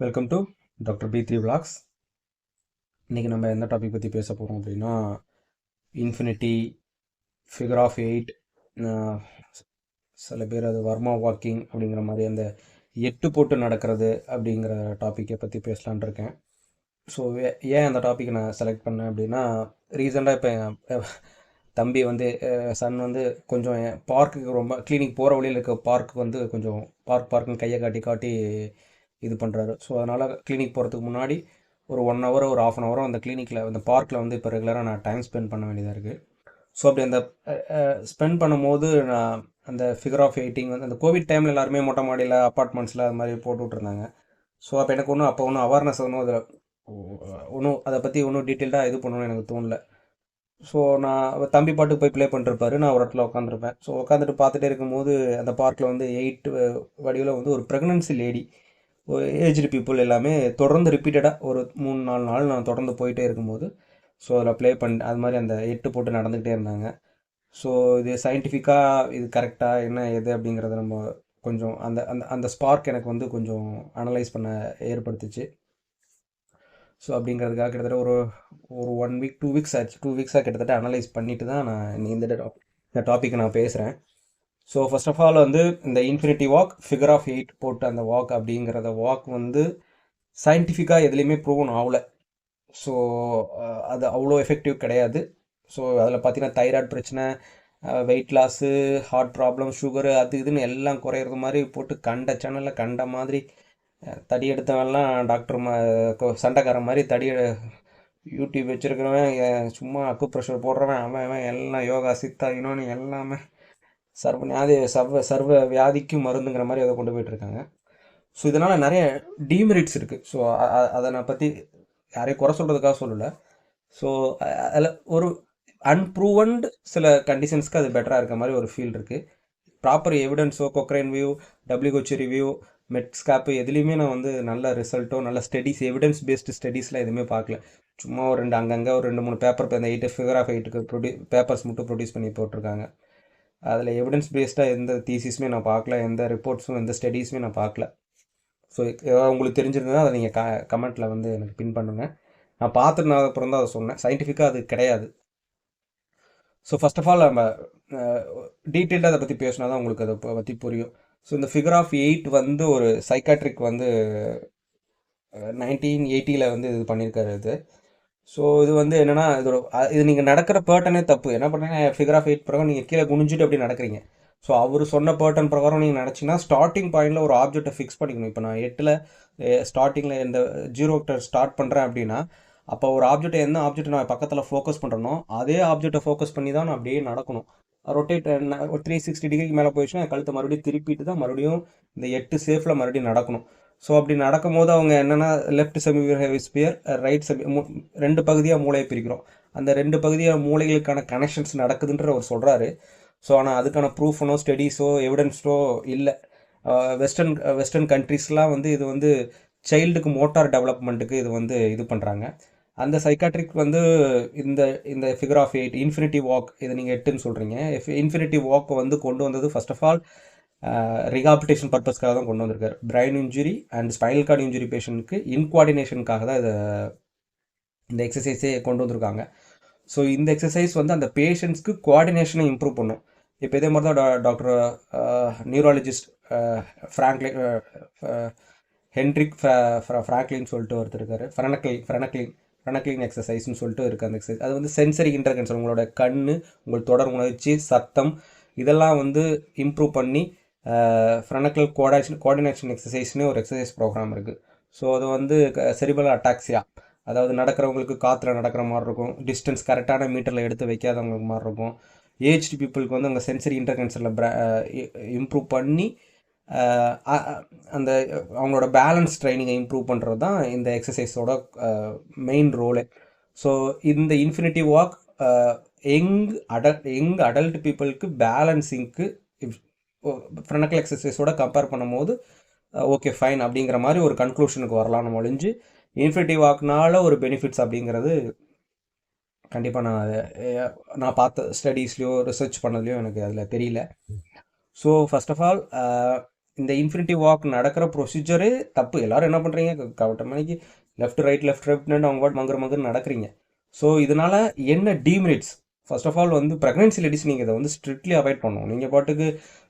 Welcome to doctor P three vlogs இன்றைக்கி நம்ம எந்த டாபிக் பற்றி பேச போகிறோம் அப்படின்னா இன்ஃபினிட்டி ஃபிகர் ஆஃப் எயிட் சில பேர் அது வர்மா வாக்கிங் அப்படிங்கிற மாதிரி அந்த எட்டு போட்டு நடக்கிறது அப்படிங்கிற டாப்பிக்கை பற்றி பேசலான் இருக்கேன். ஸோ ஏன் அந்த டாப்பிக் நான் செலக்ட் பண்ணேன் அப்படின்னா ரீசெண்டாக இப்போ என் தம்பி வந்து சன் வந்து கொஞ்சம் பார்க்குக்கு ரொம்ப கிளினிக் போகிற வழியில் இருக்க பார்க்கு வந்து கொஞ்சம் பார்க் பார்க்குன்னு கையை காட்டி காட்டி இது பண்ணுறாரு ஸோ அதனால் கிளினிக் போகிறதுக்கு முன்னாடி ஒரு ஒன் ஹவர் ஒரு ஆஃப் அன் ஹவரும் அந்த கிளினிக்கில் அந்த பார்க்கில் வந்து இப்போ ரெகுலராக நான் டைம் ஸ்பெண்ட் பண்ண வேண்டியதாக இருக்குது ஸோ அப்படி அந்த ஸ்பெண்ட் பண்ணும்போது நான் அந்த ஃபிகர் ஆஃப் எயிட்டிங் வந்து அந்த கோவிட் டைமில் எல்லாருமே மொட்டை மாடியில் அப்பார்ட்மெண்ட்ஸில் அது மாதிரி போட்டுட்ருந்தாங்க ஸோ அப்போ எனக்கு ஒன்றும் அப்போ ஒன்றும் அவேர்னஸ் ஒன்றும் அதில் ஒன்றும் அதை பற்றி ஒன்றும் டீட்டெயில்டாக இது பண்ணணும்னு எனக்கு தோணல. ஸோ நான் தம்பி பாட்டுக்கு போய் ப்ளே பண்ணிருப்பாரு. நான் ஒரு இடத்துல உட்காந்துருப்பேன் ஸோ உட்காந்துட்டு பார்த்துட்டே இருக்கும்போது அந்த பார்க்கில் வந்து எயிட் வடிவில் வந்து ஒரு ப்ரெக்னன்சி லேடி ஏஜ்டு பீப்புள் எல்லாமே தொடர்ந்து ரிப்பீட்டடாக ஒரு மூணு நாலு நாள் நான் தொடர்ந்து போயிட்டே இருக்கும்போது ஸோ அதில் ப்ளே பண்ணி அது மாதிரி அந்த எட்டு போட்டு நடந்துக்கிட்டே இருந்தாங்க. ஸோ இது சயின்டிஃபிக்காக இது கரெக்டாக என்ன எது அப்படிங்கிறத நம்ம கொஞ்சம் அந்த அந்த அந்த ஸ்பார்க் எனக்கு வந்து கொஞ்சம் அனலைஸ் பண்ண ஏற்படுத்துச்சு. ஸோ அப்படிங்கிறதுக்காக கிட்டத்தட்ட ஒரு ஒரு ஒன் வீக் டூ வீக்ஸ் ஆச்சு. டூ வீக்ஸாக கிட்டத்தட்ட அனலைஸ் பண்ணிட்டு தான் நான் இந்த இந்த டாப்பிக்கை நான் பேசுகிறேன் ஸோ ஃபர்ஸ்ட் ஆஃப் ஆல் வந்து இந்த infinity walk figure of eight போட்டு அந்த வாக் அப்படிங்கிறத வாக் வந்து சயின்டிஃபிக்காக எதுலேயுமே ப்ரூவன் ஆகலை. ஸோ அது அவ்வளோ எஃபெக்டிவ் கிடையாது. ஸோ அதில் பார்த்தீங்கன்னா தைராய்டு பிரச்சனை weight loss heart problem sugar அது இதுன்னு எல்லாம் குறையிறது மாதிரி போட்டு கண்ட சேனலில் கண்ட மாதிரி தடி எடுத்தவன்லாம் டாக்டர் மா சண்டைக்காரன் மாதிரி தடி யூடியூப் வச்சுருக்கிறவன் சும்மா அக்கு ப்ரெஷர் போடுறவன் அவன் அவன் எல்லாம் யோகா சித்தா இன்னொன்று எல்லாமே சர்வ வியாதி சர்வ சர்வ வியாதிக்கும் மருந்துங்கிற மாதிரி அதை கொண்டு போயிட்டுருக்காங்க. ஸோ இதனால் நிறைய டீமெரிட்ஸ் இருக்குது ஸோ அதை நான் பற்றி யாரையும் குறை சொல்கிறதுக்காக சொல்லலை. ஸோ அதில் ஒரு அன்ப்ரூவன்டு சில கண்டிஷன்ஸ்க்கு அது பெட்டராக இருக்க மாதிரி ஒரு ஃபீல் இருக்குது proper எவிடன்ஸோ Cochrane view W H review Medscape எதுலேயுமே நான் வந்து நல்ல ரிசல்ட்டோ நல்ல ஸ்டடீஸ் எவிடன்ஸ் பேஸ்டு ஸ்டடீஸ்லாம் எதுவுமே பார்க்கல. சும்மா ஒரு ரெண்டு அங்கங்கே ஒரு ரெண்டு மூணு பேப்பர் இந்த எயிட்டு ஃபிகர் ஆஃப் எயிட்டுக்கு ப்ரொடியூ பேப்பர்ஸ் மட்டும் ப்ரொடியூஸ் பண்ணி போட்டிருக்காங்க. அதில் எவிடன்ஸ் பேஸ்டாக எந்த தீசிஸுமே நான் பார்க்கல எந்த ரிப்போர்ட்ஸும் எந்த ஸ்டடீஸுமே நான் பார்க்கல. ஸோ உங்களுக்கு தெரிஞ்சிருந்தா அதை நீங்கள் க கமெண்ட்டில் வந்து எனக்கு பின் பண்ணுங்கள் நான் பார்த்துட்டு நான் அப்புறம் தான் அதை சொன்னேன். சயின்டிஃபிக்காக அது கிடையாது. ஸோ ஃபஸ்ட் ஆஃப் ஆல் நம்ம டீட்டெயில்டாக அதை பற்றி பேசினா தான் உங்களுக்கு அதை பற்றி புரியும். ஸோ இந்த ஃபிகர் ஆஃப் எயிட் வந்து ஒரு சைக்காட்ரிக் வந்து நைன்டீன் எயிட்டியில் வந்து இது பண்ணியிருக்காரு இது. ஸோ இது வந்து என்னென்னா இதோட இது நீங்கள் நடக்கிற பேர்ட்டனே தப்பு. என்ன பண்ணுறீங்க ஃபிகர் ஆஃப் எயிட் பிரகாரம் நீங்கள் கீழே குனிஞ்சிட்டு அப்படி நடக்கிறீங்க. ஸோ அவர் சொன்ன பேர்ட்டன் பிரகாரம் நீங்கள் நினச்சிங்கன்னா ஸ்டார்டிங் பாயிண்டில் ஒரு ஆப்ஜெக்டை ஃபிக்ஸ் பண்ணிக்கணும். இப்போ நான் எட்டில் ஸ்டார்டிங்கில் இந்த ஜீரோ ஸ்டார்ட் பண்ணுறேன் அப்படின்னா அப்போ ஒரு ஆப்ஜெக்டை எந்த ஆப்ஜெக்ட் நான் பக்கத்தில் ஃபோக்கஸ் பண்ணுறனோ அதே ஆப்ஜெக்டை ஃபோக்கஸ் பண்ணி தான் நான் அப்படியே நடக்கணும். ரொட்டேட் ஒரு த்ரீ சிக்ஸ்டி டிகிரிக்கு மேலே போயிடுச்சுன்னா கழுத்தை மறுபடியும் திருப்பிட்டு தான் மறுபடியும் இந்த எட்டு சேஃபில் மறுபடியும் நடக்கணும். ஸோ அப்படி நடக்கும் போது அவங்க என்னென்னா left semi hemisphere right semi ரெண்டு பகுதியாக மூளையை பிரிக்கிறோம். அந்த ரெண்டு பகுதியாக மூளைகளுக்கான கனெக்ஷன்ஸ் நடக்குதுன்ற அவர் சொல்கிறாரு ஸோ ஆனால் அதுக்கான ப்ரூஃபனோ ஸ்டடீஸோ எவிடன்ஸோ இல்லை. வெஸ்டர்ன் வெஸ்டர்ன் கண்ட்ரீஸ்லாம் வந்து இது வந்து சைல்டுக்கு மோட்டார் டெவலப்மெண்ட்டுக்கு இது வந்து இது பண்ணுறாங்க அந்த சைக்காட்ரிக் வந்து இந்த இந்த figure of eight infinity walk இதை நீங்கள் எட்டுன்னு சொல்கிறீங்க இன்ஃபினிட்டி வாக்கை வந்து கொண்டு வந்தது ஃபர்ஸ்ட் ஆஃப் ஆல் ரிகாபிட்டேஷன் பர்பஸ்க்காக தான் கொண்டு வந்திருக்காரு. Brain injury and spinal cord injury பேஷண்ட்டுக்கு இன்குவார்டினேஷனுக்காக தான் இதை இந்த எக்ஸசைஸே கொண்டு வந்திருக்காங்க. ஸோ இந்த எக்ஸசைஸ் வந்து அந்த பேஷண்ட்ஸ்க்கு கோஆர்டினேஷனை இம்ப்ரூவ் பண்ணும். இப்போ இதே மாதிரி தான் doctor neurologist Franklin Hendrick Franklin சொல்லிட்டு ஒருத்தர் இருக்காரு. ஃப்ரெனக்லின் ஃப்ரெனக்லின் ஃப்ரெனக்லின் எக்ஸசைஸ்னு சொல்லிட்டு இருக்குது அந்த எக்ஸசைஸ் அது வந்து சென்சரி இன்டர்கன்சன் உங்களோட கண் உங்கள் தொடர் உணர்ச்சி சத்தம் இதெல்லாம் வந்து இம்ப்ரூவ் பண்ணி ஃப்ரனக்கல் கோஆர்டினேஷன் கோஆர்டினேஷன் எக்ஸசைஸ்னு ஒரு எக்ஸசைஸ் ப்ரோக்ராம் இருக்குது ஸோ அது வந்து செரிபல் அட்டாக்ஸியா அதாவது நடக்கிறவங்களுக்கு காற்றுல நடக்கிற மாதிரி இருக்கும். டிஸ்டன்ஸ் கரெக்டான மீட்டரில் எடுத்து வைக்காதவங்களுக்கு மாதிரி இருக்கும். ஏஜ்டு பீப்புளுக்கு வந்து அங்கே சென்சரி இன்டர்கன்சரில் இம்ப்ரூவ் பண்ணி அந்த அவங்களோட பேலன்ஸ் ட்ரைனிங்கை இம்ப்ரூவ் பண்ணுறது தான் இந்த எக்ஸசைஸோட மெயின் ரோலே ஸோ இந்த infinity walk young adult young adult பீப்புளுக்கு பேலன்ஸிங்க்கு ஃப்ரெனக்கல் எக்ஸசைஸோட கம்பேர் பண்ணும்போது ஓகே ஃபைன் அப்படிங்கிற மாதிரி ஒரு கன்க்ளூஷனுக்கு வரலாம். நம்ம ஒழிஞ்சு இன்ஃபினிட்டி வாக்னால ஒரு பெனிஃபிட்ஸ் அப்படிங்கிறது கண்டிப்பாக நான் நான் பார்த்த ஸ்டடீஸ்லையோ ரிசர்ச் பண்ணதுலையோ எனக்கு அதில் தெரியல. ஸோ ஃபஸ்ட் ஆஃப் ஆல் இந்த இன்ஃபினிட்டி வாக் நடக்கிற ப்ரொசீஜரே தப்பு. எல்லாரும் என்ன பண்ணுறீங்க கவட்ட மணிக்கு லெஃப்ட் ரைட் லெஃப்ட் ரைட்னு அவங்க பாட்டு மங்குற மங்குற நடக்கிறீங்க. ஸோ இதனால் என்ன டீமெரிட்ஸ் ஃபர்ஸ்ட் ஆஃப் ஆல் வந்து ப்ரெக்னென்சி லேடிஸ் நீங்கள் இதை வந்து ஸ்ட்ரிக்ட்லி அவாய்ட் பண்ணணும். நீங்கள் பாட்டுக்கு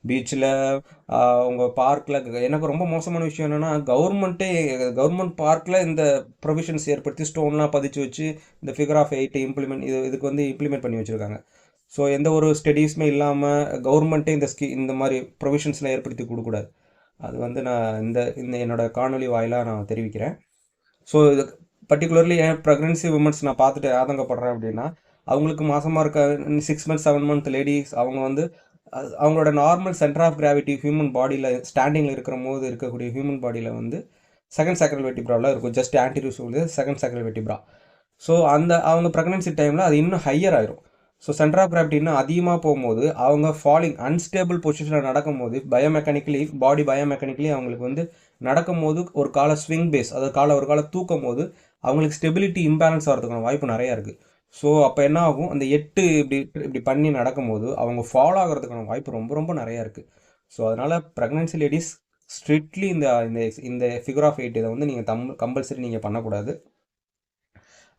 பீச்சில் உங்கள் பார்க்கில் எனக்கு ரொம்ப மோசமான விஷயம் என்னென்னா கவர்மெண்ட்டே கவர்மெண்ட் பார்க்கில் இந்த ப்ரொவிஷன்ஸ் ஏற்படுத்தி ஸ்டோன்லாம் பதிச்சு வச்சு இந்த ஃபிகர் ஆஃப் எயிட் இம்ப்ளிமெண்ட் இது இதுக்கு வந்து இம்ப்ளிமெண்ட் பண்ணி வச்சுருக்காங்க. ஸோ எந்த ஒரு ஸ்டடீஸுமே இல்லாமல் கவர்மெண்ட்டே இந்த ஸ்கீ இந்த மாதிரி ப்ரொவிஷன்ஸ்லாம் ஏற்படுத்தி கொடுக்கூடாது அது வந்து நான் இந்த இந்த என்னோடய காணொலி வாயிலாக நான் தெரிவிக்கிறேன். ஸோ இது பர்டிகுலர்லி என் ப்ரெக்னென்சி உமன்ஸ் நான் பார்த்துட்டு ஆதங்கப்படுறேன் அப்படின்னா அவங்களுக்கு மாசமாக இருக்க six months seven month ladies அவங்க வந்து அவங்களோட normal centre of gravity human பாடியில் ஸ்டாண்டிங்கில் இருக்கிற போது இருக்கக்கூடிய ஹியூமன் பாடியில் வந்து செகண்ட் சேக்கரல் வெட்டிப்ராவில் இருக்கும். ஜஸ்ட் ஆன்டிரியூஸ் வந்து செகண்ட் சேக்கரல் வெட்டிப்ரா ஸோ அந்த அவங்க ப்ரெக்னன்சி டைமில் அது இன்னும் ஹையர் ஆயிரும். ஸோ சென்டர் ஆஃப் கிராவிட்டி இன்னும் அதிகமாக போகும்போது அவங்க ஃபாலிங் அன்ஸ்டேபிள் பொசிஷனில் நடக்கும்போது பயோமெக்கானிக்கலி பாடி பயோமெக்கானிக்கலி அவங்களுக்கு வந்து நடக்கும்போது ஒரு கால ஸ்விங் பேஸ் அதாவது காலை ஒரு காலை தூக்கும் போது அவங்களுக்கு ஸ்டெபிலிட்டி இம்பேலன்ஸ் வரதுக்கான வாய்ப்பு நிறையா இருக்குது ஸோ அப்போ என்ன ஆகும் அந்த எட்டு இப்படி இப்படி பண்ணி நடக்கும்போது அவங்க ஃபாலோ ஆகிறதுக்கான வாய்ப்பு ரொம்ப ரொம்ப நிறையா இருக்குது ஸோ அதனால் ப்ரெக்னன்சி லேடிஸ் ஸ்ட்ரிக்ட்லி இந்த இந்த இந்த ஃபிகர் ஆஃப் எயிட் இதை வந்து நீங்கள் தம் கம்பல்சரி நீங்கள் பண்ணக்கூடாது.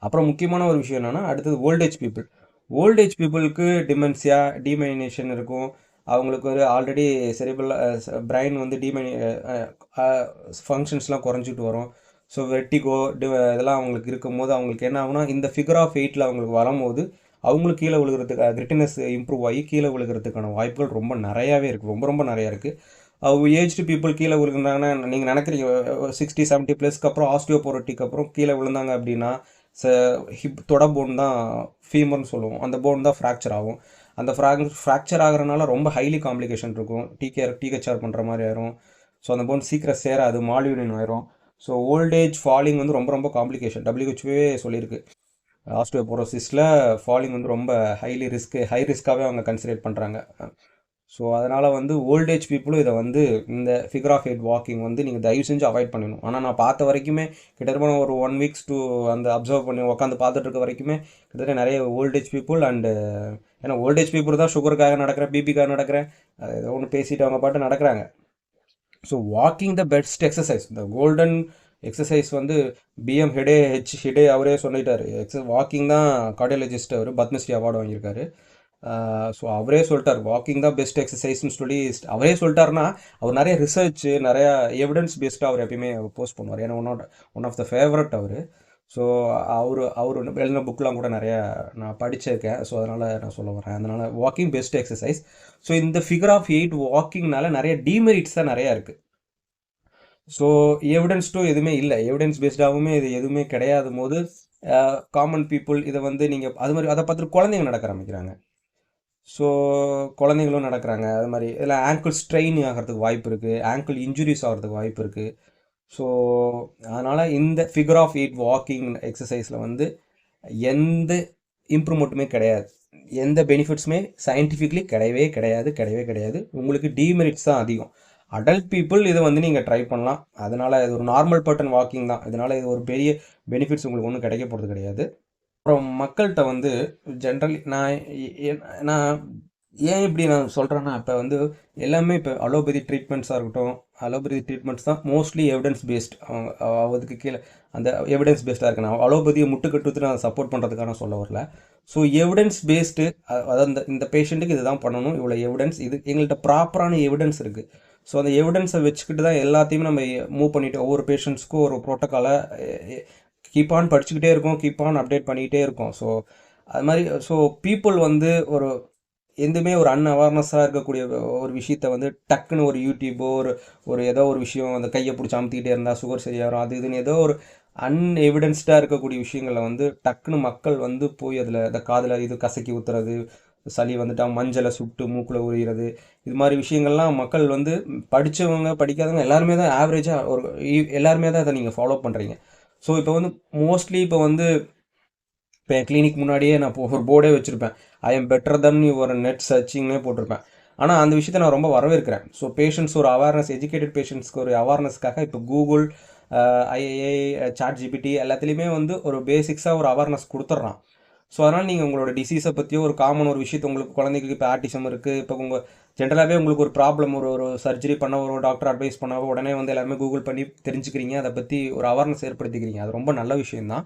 அப்புறம் முக்கியமான ஒரு விஷயம் என்னென்னா அடுத்தது old age people old age பீப்புளுக்கு டிமென்சியா டிமைனேஷன் இருக்கும். அவங்களுக்கு ஒரு ஆல்ரெடி செரிபிள் பிரைன் வந்து டிமைனி ஃபங்க்ஷன்ஸ்லாம் குறைஞ்சிட்டு வரும். ஸோ வெட்டிகோ இதெல்லாம் அவங்களுக்கு இருக்கும்போது அவங்களுக்கு என்ன ஆகுனா இந்த ஃபிகர் ஆஃப் எயிட்டில் அவங்களுக்கு வரும்போது அவங்களுக்கு கீழே விழுகிறதுக்கு கிரிட்டினஸ் இம்ப்ரூவ் ஆகி கீழே விழுகிறதுக்கான வாய்ப்புகள் ரொம்ப நிறையாவே இருக்குது ரொம்ப ரொம்ப நிறையா இருக்குது ஏஜ்டு பீப்புள் கீழே விழுந்தாங்கன்னா நீங்கள் நினைக்கிறீங்க சிக்ஸ்டி செவன்ட்டி ப்ளஸ்க்கு அப்புறம் ஆஸ்டியோபோரோட்டிக்கு அப்புறம் கீழே விழுந்தாங்க அப்படின்னா ச ஹிப் தொட போன் தான் ஃபீமர்னு சொல்லுவோம். அந்த போன் தான் ஃப்ராக்சர் ஆகும். அந்த ஃப்ராக் ஃப்ராக்சர் ஆகிறனால ரொம்ப ஹைலி காம்ப்ளிகேஷன் இருக்கும். டிகேஆர் டிஹெச்ஆர் பண்ணுற மாதிரி ஆயிரும். ஸோ அந்த போன் சீக்கிரம் சேராது மால்யூனின் ஆயிரும். ஸோ ஓல்டேஜ் ஃபாலிங் வந்து ரொம்ப ரொம்ப காம்ப்ளிகேஷன் டபிள்யூஹெச்ஓவே சொல்லியிருக்கு. ஆஸ்டியோபோரோசிஸில் ஃபாலிங் வந்து ரொம்ப ஹைலி ரிஸ்க்கு ஹை ரிஸ்க்காகவே அவங்க கன்சிடர் பண்ணுறாங்க ஸோ அதனால் வந்து ஓல்டேஜ் பீப்புளும் இதை வந்து இந்த ஃபிகர் ஆஃப் எயிட் வாக்கிங் வந்து நீங்கள் தயவு செஞ்சு அவாய்ட் பண்ணணும். ஆனால் நான் பார்த்த வரைக்குமே கிட்டத்தட்ட ஒரு ஒன் வீக்ஸ் டூ அந்த அப்சர்வ் பண்ணி உட்காந்து பார்த்துட்டு இருக்க வரைக்குமே கிட்டத்தட்ட நிறைய ஓல்டேஜ் பீப்புள் அண்டு ஏன்னா ஓல்டேஜ் பீப்புள் தான் சுகருக்காக நடக்கிறேன் பிபிக்காக நடக்கிறேன் ஏதோ ஒன்று பேசிட்டு அவங்க பாட்டு நடக்கிறாங்க. So walking the best exercise இந்த கோல்டன் எக்ஸசைஸ் வந்து B M Hegde H Hegde அவரே சொல்லிட்டாரு. எக்ஸ வாக்கிங் தான் கார்டியாலஜிஸ்ட் அவர் பத்மஸ்ரீ அவார்டு வாங்கியிருக்காரு. ஸோ அவரே சொல்லிட்டார். வாக்கிங் தான் பெஸ்ட் எக்ஸசைஸ்னு சொல்லி அவரே சொல்லிட்டாருன்னா அவர் நிறைய ரிசர்ச் நிறையா எவிடன்ஸ் பேஸ்டாக அவர் எப்பயுமே போஸ்ட் பண்ணுவார். ஏன்னா one of one of the favourite our. So அவர் அவர் எழுதின புக்கெலாம் கூட நிறையா நான் படிச்சிருக்கேன். ஸோ அதனால் நான் சொல்ல வரேன். அதனால் வாக்கிங் பெஸ்ட் எக்ஸசைஸ் ஸோ இந்த ஃபிகர் ஆஃப் எயிட் வாக்கிங்னால நிறைய டிமெரிட்ஸ் தான் நிறையா இருக்குது ஸோ எவிடன்ஸ் டூ எதுவுமே இல்லை. எவிடன்ஸ் பேஸ்டாகவுமே இது எதுவுமே கிடையாது போது காமன் பீப்புள் இதை வந்து நீங்கள் அது மாதிரி அதை பார்த்துட்டு குழந்தைங்க நடக்க ஆரம்பிக்கிறாங்க. ஸோ குழந்தைங்களும் நடக்கிறாங்க. அது மாதிரி இதில் ஆங்கிள் ஸ்ட்ரெயின் ஆகிறதுக்கு வாய்ப்பு இருக்குது ஆங்கிள் இன்ஜுரிஸ் ஆகிறதுக்கு வாய்ப்பு இருக்குது ஸோ அதனால் இந்த ஃபிகர் ஆஃப் எயிட் வாக்கிங் எக்ஸசைஸில் வந்து எந்த இம்ப்ரூவ்மெண்ட்டுமே கிடையாது. எந்த பெனிஃபிட்ஸுமே சயின்டிஃபிக்லி கிடையவே கிடையாது கிடையவே கிடையாது. உங்களுக்கு டிமெரிட்ஸ் தான் அதிகம். அடல்ட் பீப்புள் இதை வந்து நீங்கள் ட்ரை பண்ணலாம். அதனால் இது ஒரு நார்மல் பர்டன் வாக்கிங் தான். இதனால் இது ஒரு பெரிய பெனிஃபிட்ஸ் உங்களுக்கு ஒன்றும் கிடைக்க போகிறது கிடையாது. அப்புறம் மக்கள்கிட்ட வந்து ஜென்ரலி நான் நான் ஏன் இப்படி நான் சொல்கிறேன்னா இப்போ வந்து எல்லாமே இப்போ அலோபதி ட்ரீட்மெண்ட்ஸாக இருக்கட்டும் அலோபதி ட்ரீட்மெண்ட்ஸ் தான் மோஸ்ட்லி எவிடன்ஸ் பேஸ்ட் அவங்க அதுக்கு கீழே அந்த எவிடன்ஸ் பேஸ்டாக இருக்கு நான் அலோபதியை முட்டுக்கட்டுத்து நான் சப்போர்ட் பண்ணுறதுக்கான சொல்ல வரல. ஸோ எவிடன்ஸ் பேஸ்டு அதாவது இந்த இந்த பேஷண்ட்டுக்கு இதுதான் பண்ணணும். இவ்வளோ எவிடன்ஸ் இது எங்கள்கிட்ட ப்ராப்பரான எவிடன்ஸ் இருக்குது ஸோ அந்த எவிடன்ஸை வச்சுக்கிட்டு தான் எல்லாத்தையுமே நம்ம மூவ் பண்ணிவிட்டு ஒவ்வொரு பேஷண்ட்ஸ்க்கும் ஒரு ப்ரோட்டோக்காலை கீப் ஆன் படிச்சுக்கிட்டே இருக்கோம் கீப் ஆன் அப்டேட் பண்ணிக்கிட்டே இருக்கோம். ஸோ அது மாதிரி ஸோ பீப்புள் வந்து ஒரு எதுவுமே ஒரு அன் அவேர்னஸாக இருக்கக்கூடிய ஒரு விஷயத்த வந்து டக்குன்னு ஒரு யூடியூப்போ ஒரு ஒரு ஏதோ ஒரு விஷயம் அந்த கையை பிடிச்சி அமுத்திக்கிட்டே இருந்தால் சுகர் சரியாகும் அது இதுன்னு ஏதோ ஒரு அன்எவிடென்ஸ்டாக இருக்கக்கூடிய விஷயங்களை வந்து டக்குன்னு மக்கள் வந்து போய் அதில் இந்த காதில் இது கசக்கி ஊற்றுறது சளி வந்துட்டா மஞ்சளை சுட்டு மூக்கில் உரிகிறது இது மாதிரி விஷயங்கள்லாம் மக்கள் வந்து படித்தவங்க படிக்காதவங்க எல்லாருமே தான் ஆவரேஜாக ஒரு இ- எல்லாருமே தான் அதை நீங்கள் ஃபாலோ பண்ணுறீங்க ஸோ இப்போ வந்து மோஸ்ட்லி இப்போ வந்து இப்போ என் கிளினிக் முன்னாடியே நான் இப்போ ஒரு போர்டே வச்சுருப்பேன். ஐ எம் பெட்டர் தன் ஒரு நெட் சர்ச்சிங்னே போட்டிருப்பேன். ஆனால் அந்த விஷயத்தை நான் ரொம்ப வரவேற்கிறேன். ஸோ பேஷண்ட்ஸ் ஒரு அவேர்னஸ் எஜுகேட்டட் பேஷண்ட்ஸ்க்கு ஒரு அவேர்னஸ்க்காக இப்போ Google A I uh, chat GPT uh, எல்லாத்துலேயுமே வந்து ஒரு பேசிக்ஸாக ஒரு அவேர்னஸ் கொடுத்துட்றான். ஸோ அதனால் நீங்கள் உங்களோட டிசீஸை பற்றியோ ஒரு காமன் ஒரு விஷயத்தை உங்களுக்கு குழந்தைங்களுக்கு இப்போ ஆர்டிசம் இருக்குது இப்போ உங்கள் ஜென்ரலாகவே உங்களுக்கு ஒரு ப்ராப்ளம் ஒரு ஒரு சர்ஜரி பண்ண ஒரு டாக்டர் அட்வைஸ் பண்ணவோ உடனே வந்து எல்லாமே கூகுள் பண்ணி தெரிஞ்சுக்கிறீங்க. அதை பற்றி ஒரு அவேர்னஸ் ஏற்படுத்திக்கிறீங்க. அது ரொம்ப நல்ல விஷயந்தான்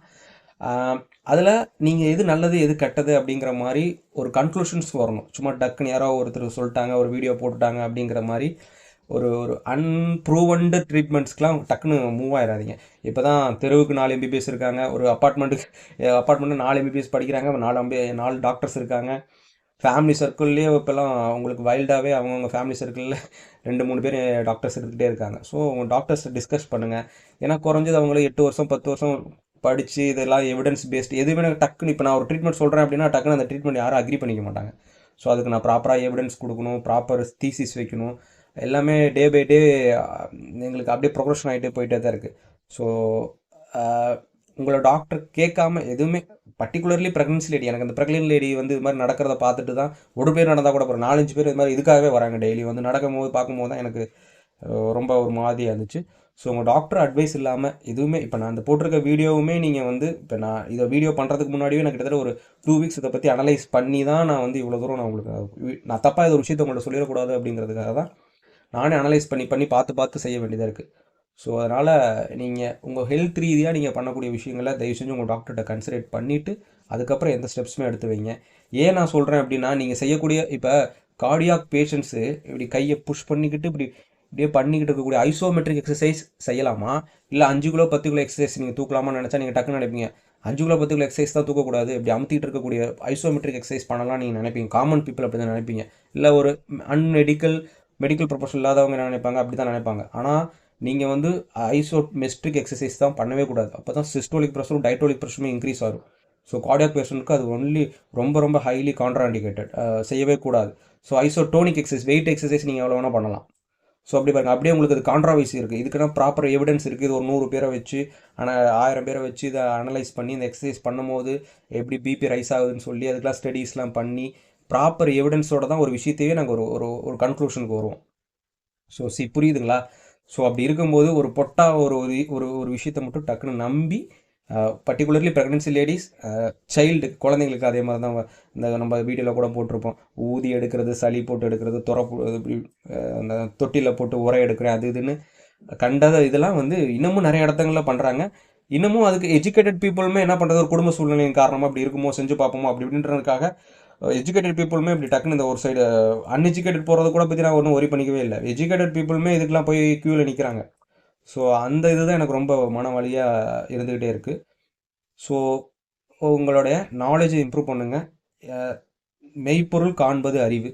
அதில் நீங்கள் எது நல்லது எது கெட்டது அப்படிங்கிற மாதிரி ஒரு கன்க்ளூஷன்ஸ் வரணும். சும்மா டக்குன்னு யாரோ ஒருத்தர் சொல்லிட்டாங்க ஒரு வீடியோ போட்டுட்டாங்க அப்படிங்கிற மாதிரி ஒரு ஒரு அன்ப்ரூவன்டு ட்ரீட்மெண்ட்ஸ்க்கெலாம் டக்குன்னு மூவ் ஆயிடாதீங்க இப்போ தான் தெருவுக்கு நாலு எம்பிபிஎஸ் இருக்காங்க ஒரு அப்பார்ட்மெண்ட்டுக்கு அப்பார்ட்மெண்ட்டு நாலு எம்பிபிஎஸ் படிக்கிறாங்க நாலு எம்பி நாலு டாக்டர்ஸ் இருக்காங்க. ஃபேமிலி சர்க்கிள்லேயே இப்போல்லாம் அவங்களுக்கு வைல்டாகவே அவங்கவுங்க ஃபேமிலி சர்க்கிளில் ரெண்டு மூணு பேர் டாக்டர்ஸ் இருந்துகிட்டே இருக்காங்க. ஸோ அவங்க டாக்டர்ஸ் டிஸ்கஸ் பண்ணுங்கள் ஏன்னா குறைஞ்சது அவங்களே எட்டு வருஷம் பத்து வருஷம் படித்து இதெல்லாம் எவிடன்ஸ் பேஸ்ட் எதுவுமே எனக்கு டக்குன்னு இப்போ நான் ஒரு ட்ரீட்மெண்ட் சொல்கிறேன் அப்படின்னா டக்குன்னு அந்த ட்ரீட்மெண்ட் யாரும் அக்ரி பண்ணிக்க மாட்டாங்க. ஸோ அதுக்கு நான் ப்ராப்பராக எவிடன்ஸ் கொடுக்கணும் ப்ராப்பர் தீசிஸ் வைக்கணும். எல்லாமே டே பை டே எங்களுக்கு அப்படியே ப்ரொக்ரஷன் ஆகிட்டே போயிட்டே தான் இருக்குது ஸோ உங்களை டாக்டர் கேட்காம எதுவுமே பர்டிகுலர்லி ப்ரெக்னன்சி லேடி எனக்கு அந்த ப்ரெக்னென்ட் லேடி வந்து இது மாதிரி நடக்கிறத பார்த்துட்டு தான் ஒரு பேர் நடந்தால் கூட போகிறோம் நாலஞ்சு பேர் இது மாதிரி இதுக்காகவே வராங்க டெய்லி வந்து நடக்கும் போது பார்க்கும்போது தான் எனக்கு ரொம்ப ஒரு மாதிரியாக இருந்துச்சு. ஸோ உங்கள் டாக்டர் அட்வைஸ் இல்லாமல் எதுவுமே இப்போ நான் அந்த போட்டிருக்க வீடியோவுமே நீங்கள் வந்து இப்போ நான் இதை வீடியோ பண்ணுறதுக்கு முன்னாடியே நான் கிட்டத்தட்ட ஒரு டூ வீக்ஸ் இதை பற்றி அனலைஸ் பண்ணி தான் நான் வந்து இவ்வளோ தூரம் நான் உங்களுக்கு நான் தப்பாக இது ஒரு விஷயத்தை உங்கள்கிட்ட சொல்லிடக்கூடாது அப்படிங்கிறதுக்காக தான் நானே அனலைஸ் பண்ணி பண்ணி பார்த்து பார்த்து செய்ய வேண்டியதாக இருக்குது ஸோ அதனால் நீங்கள் உங்கள் ஹெல்த் ரீதியாக நீங்கள் பண்ணக்கூடிய விஷயங்களை தயவு செஞ்சு உங்கள் டாக்டர்கிட்ட கன்சிடரேட் பண்ணிவிட்டு அதுக்கப்புறம் எந்த ஸ்டெப்ஸுமே எடுத்து வைங்க. ஏன் நான் சொல்கிறேன் அப்படின்னா நீங்கள் செய்யக்கூடிய இப்போ கார்டியாக் பேஷண்ட்ஸு இப்படி கையை புஷ் பண்ணிக்கிட்டு இப்படி இப்படியே பண்ணிக்கிட்டு இருக்கக்கூடிய ஐசோமெட்ரிக் எக்ஸசைஸ் செய்யலாமா? இல்லை அஞ்சு கிலோ பத்து கிலோ எக்ஸசைஸ் நீங்கள் தூக்கலாமான்னு நினச்சா நீங்கள் டக்குன்னு நினைப்பீங்க. அஞ்சு கிலோ பத்து கிலோ எக்ஸசைஸ் தான் தூக்கக்கூடாது. இப்படி அமுத்திட்டு இருக்கக்கூடிய ஐசோமெட்ரிக் எக்ஸசைஸ் பண்ணலாம் நீங்கள் நினைப்பீங்க. காமன் பீப்புள் அப்படி தான் நினைப்பீங்க. இல்லை ஒரு அன்மெடிக்கல் மெடிக்கல் ப்ரொஃபஷன் இல்லாதவங்க என்ன நினைப்பாங்க? அப்படி தான் நினைப்பாங்க. ஆனால் நீங்கள் வந்து ஐசோமெஸ்ட்ரிக் எக்ஸசைஸ் தான் பண்ணவே கூடாது. அப்போ தான் சிஸ்டோலிக் ப்ரெஷரும் டைட்டோலிக் ப்ரெஷருமே இன்க்ரீஸ் ஆகும். ஸோ கார்டியாக் பேஷண்ட்டுக்கு அது ஒன்லி ரொம்ப ரொம்ப ஹைலி கான்ட்ராண்டிகேட்டட் செய்யவே கூடாது. So isotonic exercise weight exercise நீங்கள் எவ்வளோ வேணால் பண்ணலாம். ஸோ அப்படி பாருங்கள் அப்படியே உங்களுக்கு அது கான்ட்ராவர்சி இருக்குது இதுக்குன்னா ப்ராப்பர் எவிடன்ஸ் இருக்குது இது ஒரு நூறு பேரை வச்சு ஆனால் ஆயிரம் பேரை வச்சு இதை அனலைஸ் பண்ணி இந்த எக்ஸசைஸ் பண்ணும்போது எப்படி பிபி ரைஸ் ஆகுதுன்னு சொல்லி அதுக்கெலாம் ஸ்டடீஸ்லாம் பண்ணி ப்ராப்பர் எவிடன்ஸோட தான் ஒரு விஷயத்தையே நாங்கள் ஒரு ஒரு ஒரு கன்க்ளூஷனுக்கு வருவோம். ஸோ சி புரியுதுங்களா? ஸோ அப்படி இருக்கும்போது ஒரு பொட்டா ஒரு ஒரு ஒரு விஷயத்தை மட்டும் டக்குன்னு நம்பி பர்டிகுலர்லி ப்ரெக்னென்சி லேடிஸ் சைல்டு குழந்தைங்களுக்கு அதே மாதிரி தான் இந்த நம்ம வீடியோவில் கூட போட்டிருப்போம். ஊதி எடுக்கிறது சளி போட்டு எடுக்கிறது துறப்பு இப்படி uh, அந்த தொட்டியில் போட்டு உரை எடுக்கிறேன் அது இதுன்னு கண்டத இதெல்லாம் வந்து இன்னமும் நிறைய இடத்துங்களில் பண்ணுறாங்க இன்னமும் அதுக்கு எஜுகேட்டட் பீப்புளுமே என்ன பண்ணுறது ஒரு குடும்ப சூழ்நிலையின் காரணமாக அப்படி இருக்குமோ செஞ்சு பார்ப்போமோ அப்படி இப்படின்றதுக்காக uh, எஜுகேட்டட் பீப்புளுமே இப்படி டக்குன்னு இந்த ஒரு சைடு அன்எஜுகேட்டட் போகிறது கூட பற்றி நான் ஒன்றும் ஒரி பண்ணிக்கவே இல்லை. எஜுகேட்டட் பீப்புளுமே இதுக்கெலாம் போய் க்யூவில் நிற்கிறாங்க ஸோ அந்த இது தான் எனக்கு ரொம்ப மன வழியாக இருந்துக்கிட்டே இருக்குது ஸோ உங்களுடைய நாலேஜை இம்ப்ரூவ் பண்ணுங்கள் மெய்ப்பொருள் காண்பது அறிவு.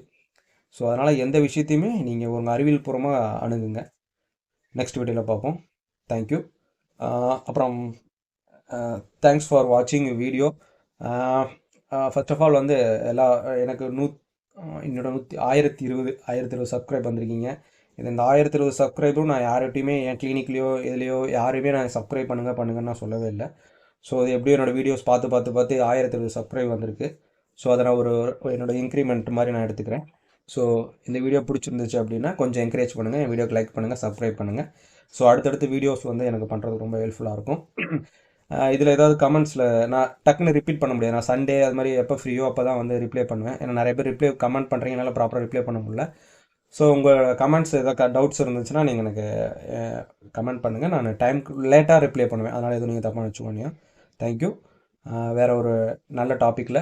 ஸோ அதனால் எந்த விஷயத்தையுமே நீங்கள் உங்கள் அறிவியல் பூர்வமாக அணுகுங்க. நெக்ஸ்ட் வீடியோவில் பார்ப்போம். தேங்க்யூ அப்புறம் தேங்க்ஸ் ஃபார் வாட்சிங் வீடியோ ஃபர்ஸ்ட் ஆஃப் ஆல் வந்து எல்லா எனக்கு நூ என்னோட நூற்றி ஆயிரத்தி இருபது ஆயிரத்தி இருபது சப்ஸ்கிரைப் வந்திருக்கீங்க. இது இந்த ஆயிரத்தி இருபது சப்ஸ்கிரைபரும் நான் யார்கிட்டையுமே என் கிளினிக்லேயோ இதுலேயோ யாரையுமே நான் சப்ஸ்கிரைப் பண்ணுங்கள் பண்ணுங்கன்னு நான் சொல்லவே இல்லை. ஸோ அது எப்படியும் என்னோடய வீடியோஸ் பார்த்து பார்த்து பார்த்து ஆயிரத்தி இருபது சப்ஸ்கிரைப் வந்திருக்கு. ஸோ அதை நான் ஒரு என்னோடய இன்க்ரிமெண்ட் மாதிரி நான் எடுத்துக்கிறேன். ஸோ இந்த வீடியோ பிடிச்சிருந்துச்சு அப்படின்னா கொஞ்சம் என்கரேஜ் பண்ணுங்கள் என் வீடியோக்கு லைக் பண்ணுங்கள் சப்ஸ்கிரைப் பண்ணுங்கள் ஸோ அடுத்தடுத்து வீடியோஸ் வந்து எனக்கு பண்ணுறது ரொம்ப ஹெல்ப்ஃபுல்லாக இருக்கும். இதில் ஏதாவது கமெண்ட்ஸில் நான் டக்குன்னு ரிப்பீட் பண்ண முடியாது. நான் சண்டே அது மாதிரி எப்போ ஃப்ரீயோ அப்போ தான் வந்து ரிப்ளை பண்ணுவேன். ஏன்னா நிறைய பேர் ரிப்ளை கமெண்ட் பண்ணுறீங்க என்னால் ப்ராப்பராக ரிப்ளை பண்ண முடியல. ஸோ உங்கள் கமெண்ட்ஸ் எதாவது டவுட்ஸ் இருந்துச்சுன்னா நீங்கள் எனக்கு கமெண்ட் பண்ணுங்கள் நான் டைம் லேட்டாக ரிப்ளை பண்ணுவேன். அதனால் எதுவும் நீங்கள் தப்பாக வச்சுக்கோங்க தேங்க்யூ வேறு ஒரு நல்ல டாப்பிக்கில்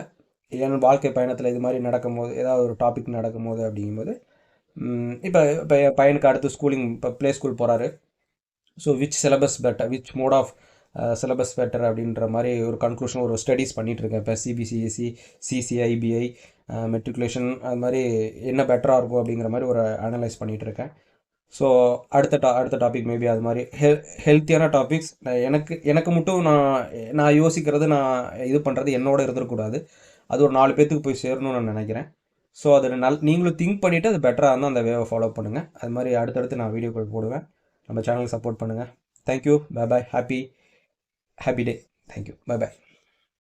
என் வாழ்க்கை பயணத்தில் இது மாதிரி நடக்கும்போது ஏதாவது ஒரு டாபிக் நடக்கும்போது அப்படிங்கும்போது இப்போ இப்போ என் பையனுக்கு அடுத்து ஸ்கூலிங் இப்போ ப்ளே ஸ்கூல் போகிறாரு so which syllabus better which mode of syllabus better அப்படின்ற மாதிரி ஒரு கன்க்ளூஷன் ஒரு ஸ்டடீஸ் பண்ணிகிட்ருக்கேன் இப்போ சிபிசிஎஸ்சி சிசிஐபிஐ மெட்ரிகுலேஷன் அது மாதிரி என்ன பெட்டராக இருக்கும் அப்படிங்கிற மாதிரி ஒரு அனலைஸ் பண்ணிகிட்ருக்கேன் ஸோ அடுத்த டா அடுத்த டாபிக் மேபி அது மாதிரி ஹெல் ஹெல்த்தியான டாபிக்ஸ் எனக்கு எனக்கு மட்டும் நான் நான் யோசிக்கிறது நான் இது பண்ணுறது என்னோட இருந்துடக்கூடாது அது ஒரு நாலு பேர்த்துக்கு போய் சேரணும்னு நான் நினைக்கிறேன். ஸோ அது நல் நீங்களும் திங்க் பண்ணிவிட்டு அது பெட்டராக இருந்தால் அந்த வேவை ஃபாலோ பண்ணுங்கள் அது மாதிரி அடுத்தடுத்து நான் வீடியோக்கள் போடுவேன். நம்ம சேனலுக்கு சப்போர்ட் பண்ணுங்கள் thank you bye bye happy happy day thank you you. Bye